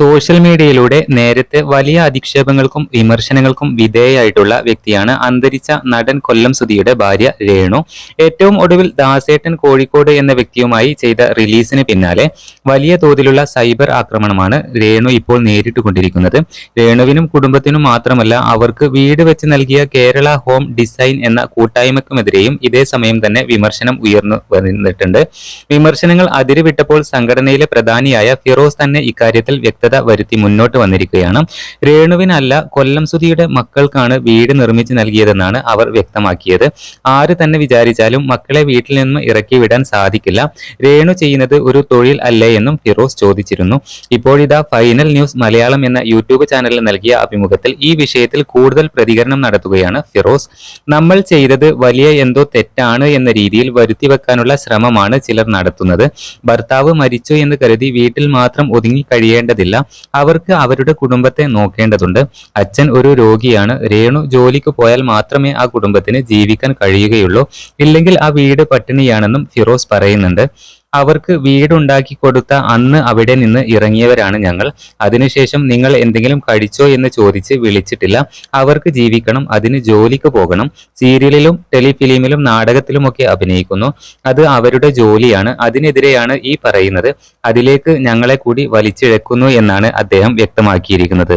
Social മീഡിയയിലൂടെ നേരത്തെ വലിയ അധിക്ഷേപങ്ങൾക്കും വിമർശനങ്ങൾക്കും വിധേയായിട്ടുള്ള വ്യക്തിയാണ് അന്തരിച്ച നടൻ കൊല്ലം സുധിയുടെ ഭാര്യ രേണു. ഏറ്റവും ഒടുവിൽ ദാസേട്ടൻ കോഴിക്കോട് എന്ന വ്യക്തിയുമായി ചെയ്ത റിലീസിന് പിന്നാലെ വലിയ തോതിലുള്ള സൈബർ ആക്രമണമാണ് രേണു ഇപ്പോൾ നേരിട്ടുകൊണ്ടിരിക്കുന്നത്. രേണുവിനും കുടുംബത്തിനും മാത്രമല്ല അവർക്ക് വീട് വെച്ച് നൽകിയ കേരള ഹോം ഡിസൈൻ എന്ന കൂട്ടായ്മക്കുമെതിരെയും ഇതേ സമയം തന്നെ വിമർശനം ഉയർന്നു വന്നിട്ടുണ്ട്. വിമർശനങ്ങൾ അതിരുവിട്ടപ്പോൾ സംഘടനയിലെ പ്രധാനിയായ ഫിറോസ് തന്നെ ഇക്കാര്യത്തിൽ വ്യക്തത വരുത്തി മുന്നോട്ട് വന്നിരിക്കുകയാണ്. രേണുവിനല്ല കൊല്ലം സുധിയുടെ മക്കൾക്കാണ് വീട് നിർമ്മിച്ചു നൽകിയതെന്നാണ് അവർ വ്യക്തമാക്കിയത്. ആര് തന്നെ വിചാരിച്ചാലും മക്കളെ വീട്ടിൽ നിന്ന് ഇറക്കി വിടാൻ സാധിക്കില്ല. രേണു ചെയ്യുന്നത് ഒരു തൊഴിൽ അല്ലേ എന്നും ഫിറോസ് ചോദിച്ചിരുന്നു. ഇപ്പോഴിതാ ഫൈനൽ ന്യൂസ് മലയാളം എന്ന യൂട്യൂബ് ചാനലിൽ നൽകിയ അഭിമുഖത്തിൽ ഈ വിഷയത്തിൽ കൂടുതൽ പ്രതികരണം നടത്തുകയാണ് ഫിറോസ്. നമ്മൾ ചെയ്തത് വലിയ എന്തോ തെറ്റാണ് എന്ന രീതിയിൽ വരുത്തി വെക്കാനുള്ള ശ്രമമാണ് ചിലർ നടത്തുന്നത്. ഭർത്താവ് മരിച്ചു എന്ന് കരുതി വീട്ടിൽ മാത്രം ഒതുങ്ങി കഴിയേണ്ടതില്ല. അവർക്ക് അവരുടെ കുടുംബത്തെ നോക്കേണ്ടതുണ്ട്. അച്ഛൻ ഒരു രോഗിയാണ്. രേണു ജോലിക്ക് പോയാൽ മാത്രമേ ആ കുടുംബത്തിന് ജീവിക്കാൻ കഴിയുകയുള്ളൂ. ഇല്ലെങ്കിൽ ആ വീട് പട്ടിണിയാണെന്നും ഫിറോസ് പറയുന്നുണ്ട്. അവർക്ക് വീടുണ്ടാക്കി കൊടുത്ത അന്ന് അവിടെ നിന്ന് ഇറങ്ങിയവരാണ് ഞങ്ങൾ. അതിനുശേഷം നിങ്ങൾ എന്തെങ്കിലും കഴിച്ചോ എന്ന് ചോദിച്ച് വിളിച്ചിട്ടില്ല. അവർക്ക് ജീവിക്കണം അതിന് ജോലിക്ക് പോകണം. സീരിയലിലും ടെലിഫിലിമിലും നാടകത്തിലുമൊക്കെ അഭിനയിക്കുന്നു. അത് അവരുടെ ജോലിയാണ്. അതിനെതിരെയാണ് ഈ പറയുന്നത്. അതിലേക്ക് ഞങ്ങളെ കൂടി വലിച്ചിഴക്കുന്നു എന്നാണ് അദ്ദേഹം വ്യക്തമാക്കിയിരിക്കുന്നത്.